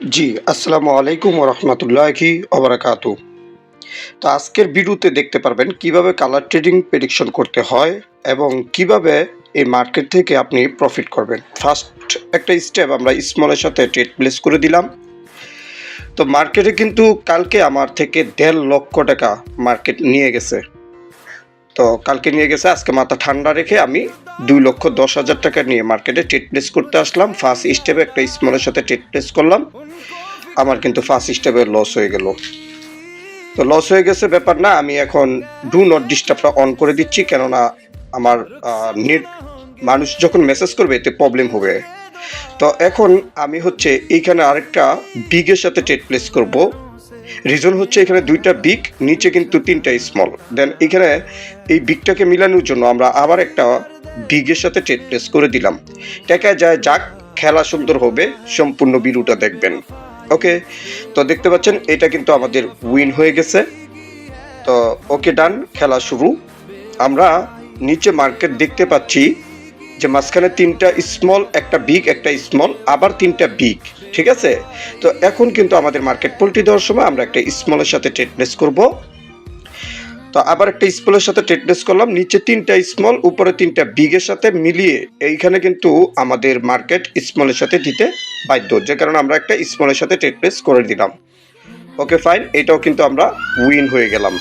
জি, আসসালামু আলাইকুম রহমতুল্লাহি ওবরাকাতু। তো আজকের ভিডিওতে দেখতে পারবেন কীভাবে কালার ট্রেডিং প্রেডিকশন করতে হয় এবং কীভাবে এই মার্কেট থেকে আপনি প্রফিট করবেন। ফার্স্ট একটা স্টেপ আমরা স্মলের সাথে ট্রেড প্লেস করে দিলাম। তো মার্কেটে কিন্তু কালকে আমার থেকে দেড় লক্ষ টাকা মার্কেট নিয়ে গেছে। তো কালকে নিয়ে গেছে, আজকে মাথা ঠান্ডা রেখে আমি দুই লক্ষ দশ হাজার টাকা নিয়ে মার্কেটে ট্রেড প্লেস করতে আসলাম। ফার্স্ট স্টেপে একটা স্মলের সাথে ট্রেড প্লেস করলাম। আমার কিন্তু ফার্স্ট স্টেপে লস হয়ে গেল। তো লস হয়ে গেছে ব্যাপার না, আমি এখন ডু নট ডিস্টার্বটা অন করে দিচ্ছি, কেননা আমার নেট মানুষ যখন মেসেজ করবে, এতে প্রবলেম হবে। তো এখন আমি হচ্ছে এইখানে আরেকটা বিগের সাথে ট্রেড প্লেস করব। রিজন হচ্ছে এখানে দুইটা বিগ নিচে কিন্তু তিনটা স্মল দেন এখানে এই বিগটাকে মিলানোর জন্য আমরা আবার একটা বিগের সাথে ট্রেড প্লেস করে দিলাম। টাকা যায়, যাক, খেলা সুন্দর হবে, সম্পূর্ণ বিরুটা দেখবেন। ওকে তো দেখতে পাচ্ছেন, এটা কিন্তু আমাদের উইন হয়ে গেছে। তো ওকে ডান খেলা শুরু। আমরা নিচে মার্কেট দেখতে পাচ্ছি। যে মাঝখানে তিনটা স্মল একটা বিগ একটা স্মল আবার তিনটা বিগ ঠিক আছে? তো এখন কিন্তু আমাদের মার্কেট পোলট্রি দেওয়ার সময় আমরা একটা স্মলের সাথে ট্রেড প্লেস করব। তো আবার একটা স্মলের সাথে প্লেস করলাম, নিচে তিনটা স্মল উপরে তিনটা বিগের সাথে মিলিয়ে এইখানে কিন্তু আমাদের মার্কেট স্মলের সাথে দিতে বাধ্য, যে কারণে আমরা একটা স্মলের সাথে প্লেস করে দিলাম। ওকে ফাইন এটাও কিন্তু আমরা উইন হয়ে গেলাম।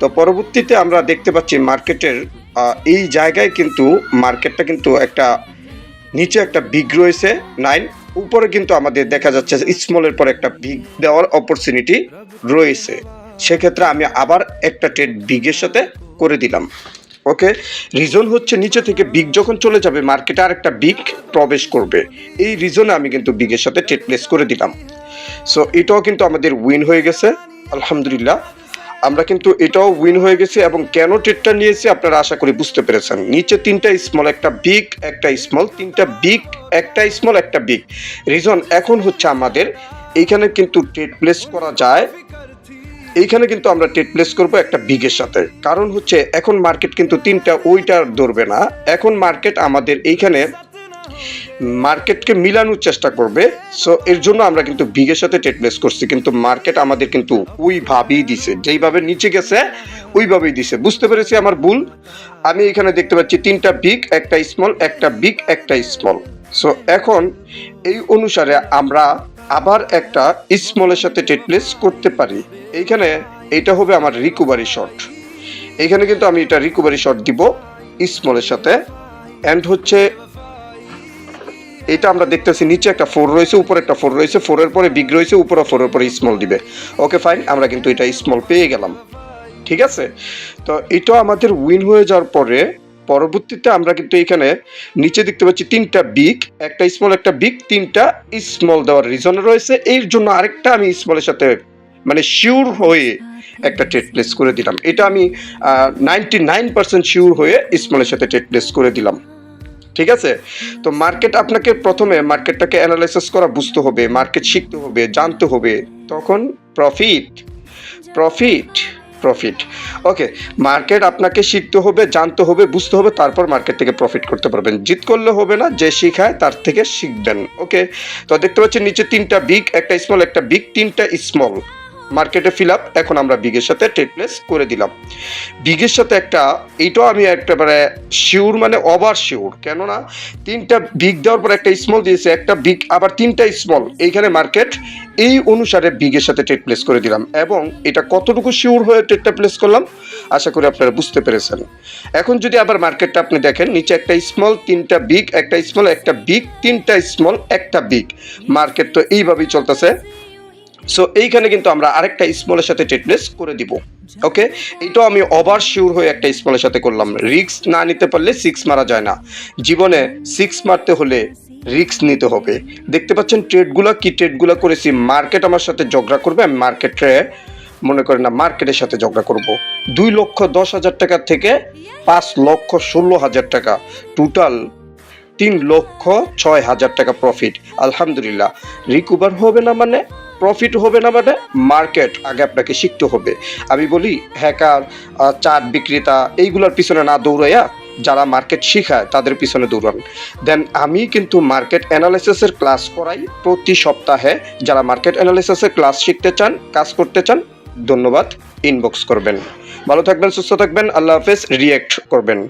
তো পরবর্তীতে আমরা দেখতে পাচ্ছি মার্কেটের এই জায়গায় কিন্তু মার্কেটটা কিন্তু একটা নিচে একটা বিগ রয়েছে, নাইন। উপরে কিন্তু আমাদের দেখা যাচ্ছে স্মলের পর একটা বিগ দেওয়ার অপরচুনিটি রয়েছে। সেক্ষেত্রে আমি আবার একটা ট্রেড বিগের সাথে করে দিলাম। ওকে? রিজন হচ্ছে নিচে থেকে বিগ যখন চলে যাবে মার্কেটে আর একটা বিগ প্রবেশ করবে। এই রিজনে আমি কিন্তু বিগের সাথে ট্রেড প্লেস করে দিলাম। সো এটাও কিন্তু আমাদের উইন হয়ে গেছে, আলহামদুলিল্লাহ। আমরা কিন্তু এটাও উইন হয়ে গেছে এবং কেন ট্রেডটা নিয়েছি আপনারা আশা করি বুঝতে পেরেছেন। নিচে তিনটা স্মল একটা বিগ একটা স্মল তিনটা বিগ একটা স্মল একটা বিগ রিজন এখন হচ্ছে আমাদের এইখানে কিন্তু ট্রেড প্লেস করা যায়। এইখানে কিন্তু আমরা ট্রেড প্লেস করব একটা বিগের সাথে। কারণ হচ্ছে এখন মার্কেট কিন্তু তিনটা, ওইটা ধরবে না। এখন মার্কেট আমাদের এইখানে মার্কেটকে মিলানোর চেষ্টা করবে। সো এর জন্য আমরা কিন্তু বিগের সাথে ট্রেড করছি, কিন্তু মার্কেট আমাদের কিন্তু ওইভাবেই দিছে। যেইভাবে নিচে গেছে, ওইভাবেই দিছে। বুঝতে পেরেছি আমার ভুল? আমি এখানে দেখতে পাচ্ছি তিনটা বিগ একটা স্মল একটা বিগ একটা স্মল সো এখন এই অনুসারে আমরা আবার একটা স্মলের সাথে ট্রেড করতে পারি। এইখানে এটা হবে আমার রিকভারি শট এইখানে কিন্তু আমি এটা রিকভারি শট দিব স্মলের সাথে। অ্যান্ড হচ্ছে এটা আমরা দেখতেছি, নিচে একটা ফোর রয়েছে, উপরে একটা ফোর রয়েছে, ফোরের পরে বিগ রয়েছে, উপরে ফোরের পরে স্মল দিবে। ওকে ফাইন আমরা কিন্তু এটা স্মল পেয়ে গেলাম। ঠিক আছে? তো এটা আমাদের উইন হয়ে যাওয়ার পরে, পরবর্তীতে আমরা কিন্তু এখানে নিচে দেখতে পাচ্ছি তিনটা বিগ একটা স্মল একটা বিগ তিনটা স্মল দেওয়ার রিজন রয়েছে। এর জন্য আরেকটা আমি স্মলের সাথে মানে শিওর হয়ে একটা ট্রেড প্লেস করে দিলাম। এটা আমি নাইনটি নাইন পার্সেন্ট শিওর হয়ে স্মলের সাথে ট্রেড প্লেস করে দিলাম। ঠিক আছে? তো মার্কেট আপনাকে প্রথমে মার্কেটটাকে অ্যানালাইসিস করা বুঝতে হবে মার্কেট শিখতে হবে, জানতে হবে। তখন profit profit profit okay market আপনাকে শিখতে হবে, জানতে হবে, বুঝতে হবে, তারপর মার্কেট থেকে প্রফিট করতে পারবেন। জিত করলে হবে না, যে শিখায় তার থেকে শিখবেন। ওকে তো দেখতে পাচ্ছেন নিচে তিনটা বিগ একটা স্মল একটা বিগ তিনটা স্মল মার্কেটে ফিল আপ এখন আমরা বিগের সাথে ট্রেড প্লেস করে দিলাম। বিগের সাথে একটা, এইটাও আমি একেবারে শিওর মানে ওভার শিওর কেননা তিনটা বিগ দেওয়ার পর একটা স্মল দিয়েছে, একটা বিগ আবার তিনটা স্মল এইখানে মার্কেট এই অনুসারে বিগের সাথে ট্রেড প্লেস করে দিলাম এবং এটা কতটুকু শিওর হয়ে ট্রেডটা প্লেস করলাম, আশা করি আপনারা বুঝতে পেরেছেন। এখন যদি আবার মার্কেটটা আপনি দেখেন, নিচে একটা স্মল তিনটা বিগ একটা স্মল একটা বিগ তিনটা স্মল একটা বিগ মার্কেট তো এইভাবেই চলতেছে। সো এইখানে কিন্তু আমরা আরেকটা স্মলের সাথে প্লেস করে দিব। ওকে এইটাও আমি ওভার শিওর হয়ে একটা স্মলের সাথে করলাম। রিক্স না নিতে পারলে সিক্স মারা যায় না। জীবনে সিক্স মারতে হলে রিক্স নিতে হবে। দেখতে পাচ্ছেন ট্রেডগুলো কি ট্রেডগুলো করেছি? মার্কেট আমার সাথে ঝগড়া করবে, আমি মার্কেটে মনে করেন না মার্কেটের সাথে ঝগড়া করব। দুই লক্ষ দশ হাজার টাকা থেকে পাঁচ লক্ষ ষোলো হাজার টাকা। টোটাল তিন লক্ষ ছয় হাজার টাকা প্রফিট আলহামদুলিল্লাহ। রিকভার হবে না মানে প্রফিট হবে না মানে মার্কেট আগে আপনাকে শিখতে হবে। আমি বলি হ্যাকার চাট বিক্রেতা, এইগুলোর পিছনে না দৌড়াইয়া যারা মার্কেট শিখায়, তাদের পিছনে দৌড়ান। দেন আমি কিন্তু মার্কেট অ্যানালিসিসের ক্লাস করাই প্রতি সপ্তাহে। যারা মার্কেট অ্যানালিসিসের ক্লাস শিখতে চান, কাজ করতে চান, ধন্যবাদ। ইনবক্স করবেন। ভালো থাকবেন, সুস্থ থাকবেন। আল্লাহ হাফেজ রিয়েক্ট করবেন।